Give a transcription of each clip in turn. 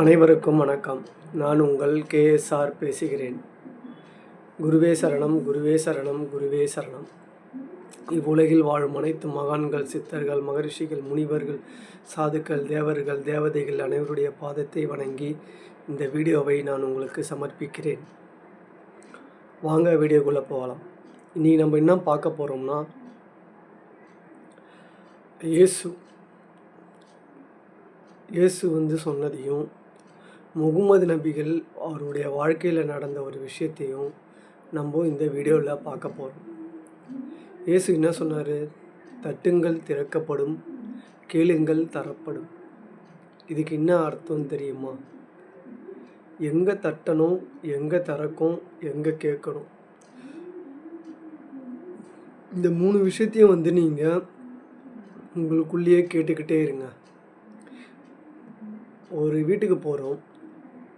அனைவருக்கும் வணக்கம். நான் உங்கள் கேஎஸ்ஆர் பேசுகிறேன். குருவே சரணம் குருவே சரணம் குருவே சரணம். இவ்வுலகில் வாழும் அனைத்து மகான்கள் சித்தர்கள் மகரிஷிகள் முனிவர்கள் சாதுக்கள் தேவர்கள் தேவதைகள் அனைவருடைய பாதத்தை வணங்கி இந்த வீடியோவை நான் உங்களுக்கு சமர்ப்பிக்கிறேன். வாங்க வீடியோக்குள்ளே போகலாம். இன்றைக்கி நம்ம என்ன பார்க்க போகிறோம்னா இயேசு. இயேசு வந்து சொன்னதையும் முகமது நபிகள் அவருடைய வாழ்க்கையில் நடந்த ஒரு விஷயத்தையும் நம்ம இந்த வீடியோவில் பார்க்க போகிறோம் இயேசு என்ன சொன்னார்? தட்டுங்கள் திறக்கப்படும் கேளுங்கள் தரப்படும். இதுக்கு என்ன அர்த்தம் தெரியுமா? எங்கே தட்டணும் எங்கே திறக்கும் எங்கே கேட்கணும்? இந்த மூணு விஷயத்தையும் வந்து நீங்கள் உங்களுக்குள்ளேயே கேட்டுக்கிட்டே இருங்க. ஒரு வீட்டுக்கு போகிறோம்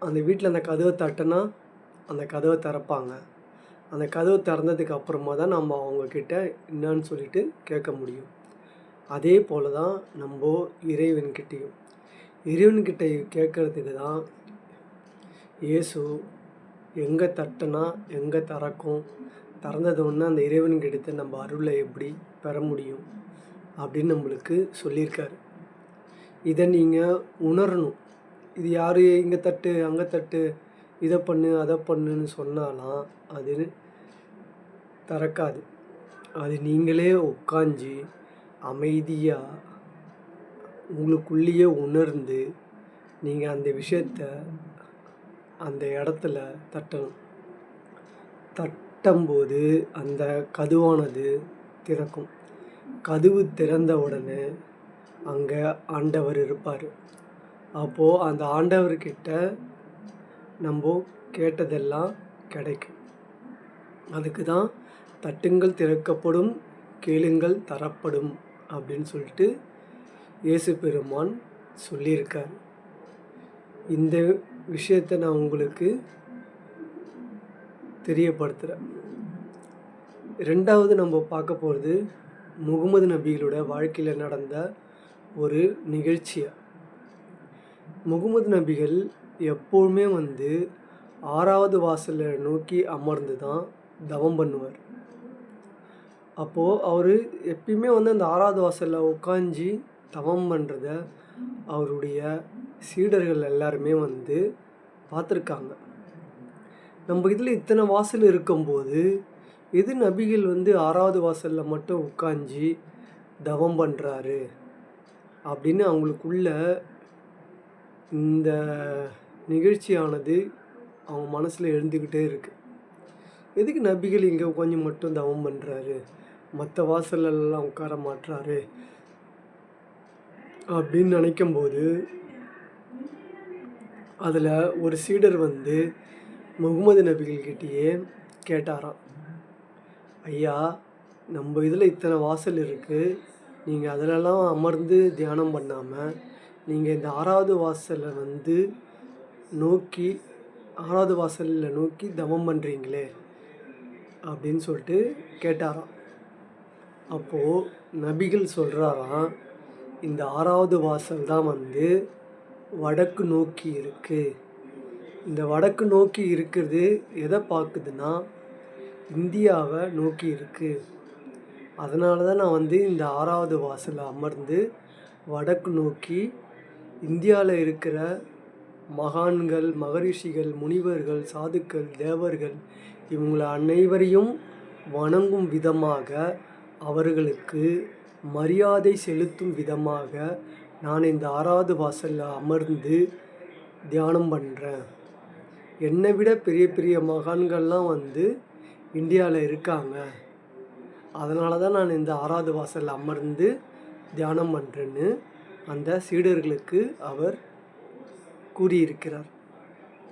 அந்த வீட்டில் அந்த கதவை தட்டினா அந்த கதவை திறப்பாங்க. அந்த கதவை திறந்ததுக்கு அப்புறமா தான் நம்ம அவங்கக்கிட்ட என்னன்னு சொல்லிட்டு கேட்க முடியும். அதே போல் தான் நம்ம இறைவன்கிட்டையும். இறைவன்கிட்ட கேட்குறதுக்கு தான் இயேசு எங்கே தட்டினா எங்கே திறக்கும்? திறந்தது ஒன்று அந்த இறைவன்கிட்ட நம்ம அருளை எப்படி பெற முடியும்? அப்படின்னு நம்மளுக்கு சொல்லியிருக்காரு. இதை நீங்கள் உணரணும். இது யார்? இங்கே தட்டு அங்கே தட்டு. இதை பண்ணு அதை பண்ணுன்னு சொன்னாலாம் அது திறக்காது. அது நீங்களே உட்காந்து அமைதியாக உங்களுக்குள்ளேயே உணர்ந்து நீங்கள் அந்த விஷயத்த அந்த இடத்துல தட்டணும். தட்டும்போது அந்த கதுவானது திறக்கும். கதவு திறந்த உடனே அங்கே ஆண்டவர் இருப்பார். அப்போது அந்த ஆண்டவர்கிட்ட நம்ம கேட்டதெல்லாம் கிடைக்கும். அதுக்கு தான் தட்டுங்கள் திறக்கப்படும் கேளுங்கள் தரப்படும் அப்படின்னு சொல்லிட்டு இயேசு பெருமான் சொல்லியிருக்கார். இந்த விஷயத்தை நான் உங்களுக்கு தெரியப்படுத்துகிறேன் ரெண்டாவது நம்ம பார்க்க போகிறது முகமது நபிகளோட வாழ்க்கையில் நடந்த ஒரு நிகழ்ச்சியை. முகமது நபிகள் எப்போவுமே வந்து ஆறாவது வாசலை நோக்கி அமர்ந்து தான் தவம் பண்ணுவார். அப்போது அவர் எப்பயுமே வந்து அந்த ஆறாவது வாசலில் உட்காந்து தவம் பண்ணுறத அவருடைய சீடர்கள் எல்லாருமே வந்து பார்த்துருக்காங்க நம்ம இதில் இத்தனை வாசல் இருக்கும்போது எது நபிகள் வந்து ஆறாவது வாசலில் மட்டும் உட்காந்து தவம் பண்ணுறாரு அப்படின்னு அவங்களுக்குள்ள இந்த நிகழ்ச்சியானது அவங்க மனசில் எழுந்துக்கிட்டே இருக்குது எதுக்கு நபிகள் இங்கே கொஞ்சம் மட்டும் தவம் பண்ணுறாரு மற்ற வாசலெல்லாம் உட்கார மாட்டுறாரு அப்படின்னு நினைக்கும்போது அதில் ஒரு சீடர் வந்து முகமது நபிகள்கிட்டயே கேட்டாராம். ஐயா நம்ம இதில் இத்தனை வாசல் இருக்குது நீங்கள் அதிலெல்லாம் அமர்ந்து தியானம் பண்ணாமல் நீங்கள் இந்த ஆறாவது வாசலை வந்து நோக்கி ஆறாவது வாசலில் நோக்கி தவம் பண்ணுறீங்களே அப்படின்னு சொல்லிட்டு கேட்டாராம். அப்போது நபிகள் சொல்கிறாராம் இந்த ஆறாவது வாசல் தான் வந்து வடக்கு நோக்கி இருக்குது இந்த வடக்கு நோக்கி இருக்கிறது எதை பார்க்குதுன்னா இந்தியாவை நோக்கி இருக்குது அதனால தான் நான் வந்து இந்த ஆறாவது வாசலில் அமர்ந்து வடக்கு நோக்கி இந்தியாவில் இருக்கிற மகான்கள் மகரிஷிகள் முனிவர்கள் சாதுக்கள் தேவர்கள் இவங்களை அனைவரையும் வணங்கும் விதமாக அவர்களுக்கு மரியாதை செலுத்தும் விதமாக நான் இந்த ஆறாவது வாசலில் அமர்ந்து தியானம் பண்ணுறேன் என்னை விட பெரிய பெரிய மகான்கள்லாம் வந்து இந்தியாவில் இருக்காங்க. அதனால தான் நான் இந்த ஆறாவது வாசலில் அமர்ந்து தியானம் பண்ணுறேன்னு அந்த சீடர்களுக்கு அவர் கூறியிருக்கிறார்.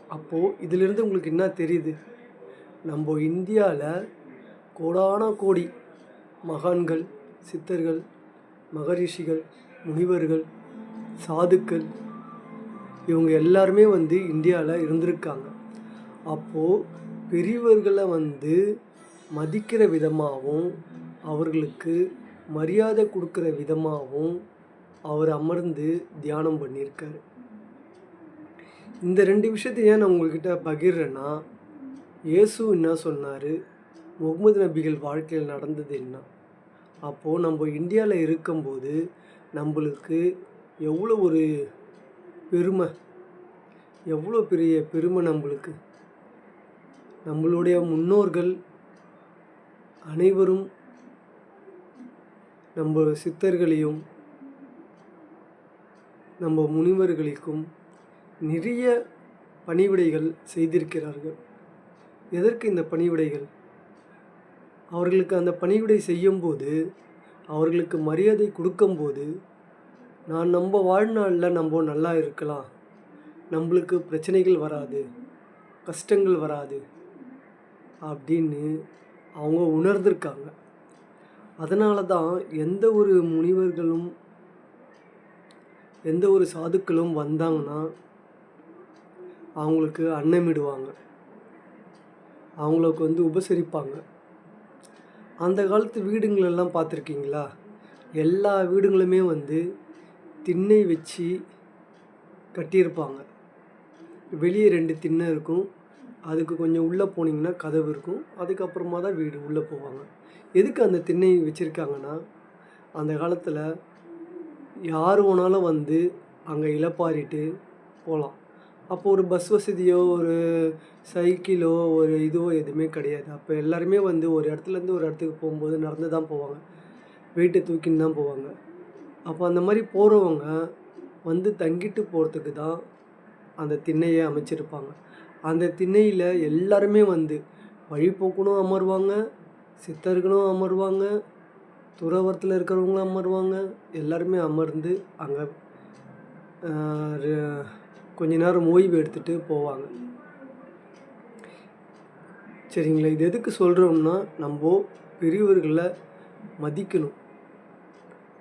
அப்போது இதிலிருந்து உங்களுக்கு என்ன தெரியுது? நம்ம இந்தியாவில் கோடான கோடி மகான்கள் சித்தர்கள் மகரிஷிகள் முனிவர்கள் சாதுக்கள் இவங்க எல்லாருமே வந்து இந்தியாவில் இருந்திருக்காங்க. அப்போது பெரியவர்களை வந்து மதிக்கிற விதமாகவும் அவர்களுக்கு மரியாதை கொடுக்குற விதமாகவும் அவர் அமர்ந்து தியானம் பண்ணியிருக்காரு. இந்த ரெண்டு விஷயத்த ஏன் நான் உங்கள்கிட்ட பகிர்றேன்னா இயேசு என்ன சொன்னார்? முகமது நபிகள் வாழ்க்கையில் நடந்தது என்ன? அப்போது நம்ம இந்தியாவில் இருக்கும்போது நம்மளுக்கு எவ்வளோ ஒரு பெருமை எவ்வளோ பெரிய பெருமை நம்மளுக்கு. நம்மளுடைய முன்னோர்கள் அனைவரும் நம்ம சித்தர்களையும் நம்ம முனிவர்களுக்கும் நிறைய பணிவிடைகள் செய்திருக்கிறார்கள். எதற்கு இந்த பணிவிடைகள்? அவர்களுக்கு அந்த பணிவிடை செய்யும்போது அவர்களுக்கு மரியாதை கொடுக்கும்போது நான் நம்ம வாழ்நாளில் நம்ம நல்லா இருக்கலாம். நம்மளுக்கு பிரச்சனைகள் வராது. கஷ்டங்கள் வராது. அப்படின்னு அவங்க உணர்ந்திருக்காங்க. அதனால தான் எந்த ஒரு முனிவர்களும் எந்த ஒரு சாதுக்களும் வந்தாங்கன்னா அவங்களுக்கு அன்னமிடுவாங்க. அவங்களுக்கு வந்து உபசரிப்பாங்க. அந்த காலத்து வீடுங்களெல்லாம் பார்த்துருக்கீங்களா? எல்லா வீடுங்களுமே வந்து திண்ணை வச்சு கட்டியிருப்பாங்க. வெளியே ரெண்டு திண்ணை இருக்கும். அதுக்கு கொஞ்சம் உள்ளே போனீங்கன்னா கதவு இருக்கும். அதுக்கப்புறமா தான் வீடு உள்ளே போவாங்க. எதுக்கு அந்த திண்ணை வச்சுருக்காங்கன்னா அந்த காலத்தில் யார் வேணாலும் வந்து அங்கே இழப்பாரிட்டு போகலாம் அப்போ ஒரு பஸ் வசதியோ ஒரு சைக்கிளோ ஒரு இதுவோ எதுவுமே கிடையாது. அப்போ எல்லாருமே வந்து ஒரு இடத்துலேருந்து ஒரு இடத்துக்கு போகும்போது நடந்து தான் போவாங்க. வெயிட்டை தூக்கின்னு தான் போவாங்க. அப்போ அந்த மாதிரி போகிறவங்க வந்து தங்கிட்டு போகிறதுக்கு தான் அந்த திண்ணையை அமைச்சிருப்பாங்க. அந்த திண்ணையில் எல்லாருமே வந்து வழிபோக்கணும் அமருவாங்க சித்தர்களும் அமருவாங்க துறவரத்தில் இருக்கிறவங்களும் அமருவாங்க. எல்லாருமே அமர்ந்து அங்கே கொஞ்ச நேரம் ஓய்வு எடுத்துகிட்டு போவாங்க. சரிங்களா? இது எதுக்கு சொல்கிறோம்னா நம்ம பெரியவர்களை மதிக்கணும்.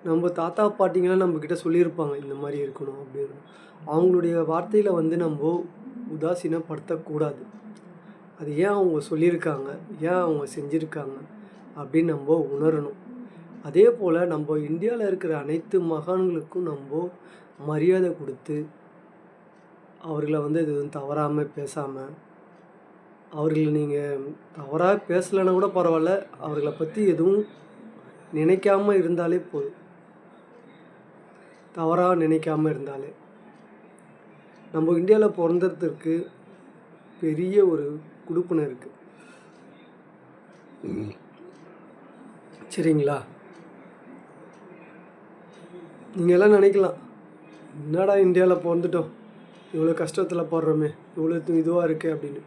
நம்ம தாத்தா பாட்டிங்களாம் நம்மக்கிட்ட சொல்லியிருப்பாங்க இந்த மாதிரி இருக்கணும் அப்படின்னு. அவங்களுடைய வார்த்தையில் வந்து நம்ம உதாசீனப்படுத்தக்கூடாது. அது ஏன் அவங்க சொல்லியிருக்காங்க? ஏன் அவங்க செஞ்சுருக்காங்க? அப்படின்னு நம்ம உணரணும். அதே போல் நம்ம இந்தியாவில் இருக்கிற அனைத்து மகான்களுக்கும் நம்ம மரியாதை கொடுத்து அவர்களை வந்து இது தவறாமல் பேசாமல் அவர்களை நீங்கள் தவறாக பேசலைன்னா கூட பரவாயில்ல அவர்களை பற்றி எதுவும் நினைக்காம இருந்தாலே போதும். தவறாக நினைக்காம இருந்தாலே. நம்ம இந்தியாவில் பிறந்ததுக்கு பெரிய ஒரு குடுப்பினை இருக்குது சரிங்களா? நீங்கள் எல்லாம் நினைக்கலாம். என்னடா இந்தியாவில் பிறந்துட்டோம். இவ்வளோ கஷ்டத்தில் போடுறோமே இவ்வளோ இதுவாக இருக்கு அப்படின்னு.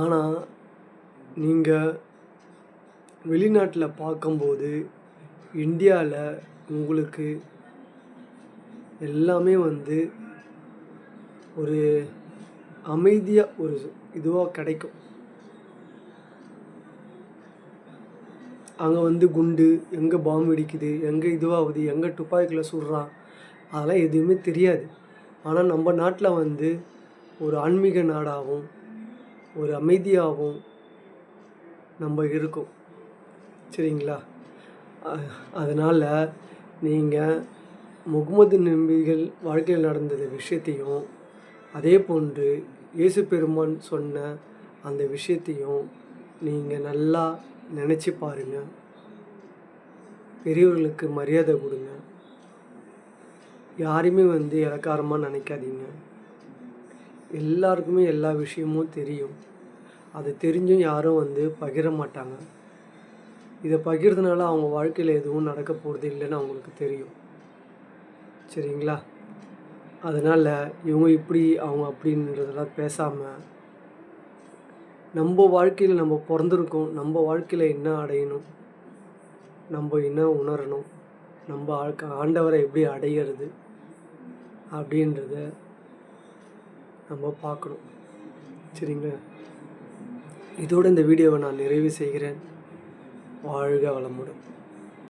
ஆனால் நீங்கள் வெளிநாட்டில் பார்க்கும்போது இந்தியாவில் உங்களுக்கு எல்லாமே வந்து ஒரு அமைதியாக ஒரு இதுவாக கிடைக்கும். அங்கே வந்து குண்டு எங்கே பாம்பு வெடிக்குது எங்கே இதுவாகுது எங்கே துப்பாக்கியில் சுடுறான் அதெல்லாம் எதுவுமே தெரியாது. ஆனால் நம்ம நாட்டில் வந்து ஒரு ஆன்மீக நாடாகவும் ஒரு அமைதியாகவும் நம்ம இருக்கோம். சரிங்களா? அதனால் நீங்கள் முகமது நம்பிகள் வாழ்க்கையில் நடந்த விஷயத்தையும் அதே போன்று இயேசு பெருமான் சொன்ன அந்த விஷயத்தையும் நீங்கள் நல்லா நினச்சி பாருங்கள் பெரியவர்களுக்கு மரியாதை கொடுங்க. யாரையுமே வந்து இலக்காரமாக நினைக்காதீங்க. எல்லாருக்குமே எல்லா விஷயமும் தெரியும். அது தெரிஞ்சும் யாரும் வந்து பகிர மாட்டாங்க. இதை பகிர்றதுனால அவங்க வாழ்க்கையில் எதுவும் நடக்க போகிறது இல்லைன்னு அவங்களுக்கு தெரியும். சரிங்களா? அதனால் இவங்க இப்படி அவங்க அப்படின்றதெல்லாம் பேசாமல் நம்ம வாழ்க்கையில் நம்ம பிறந்திருக்கோம். நம்ம வாழ்க்கையில் என்ன அடையணும்? நம்ம என்ன உணரணும்? நம்ம ஆண்டவரை எப்படி அடையிறது? அப்படின்றத நம்ம பார்க்கணும். சரிங்களா? இதோடு இந்த வீடியோவை நான் நிறைவு செய்கிறேன். வாழ்க வளமுடன்.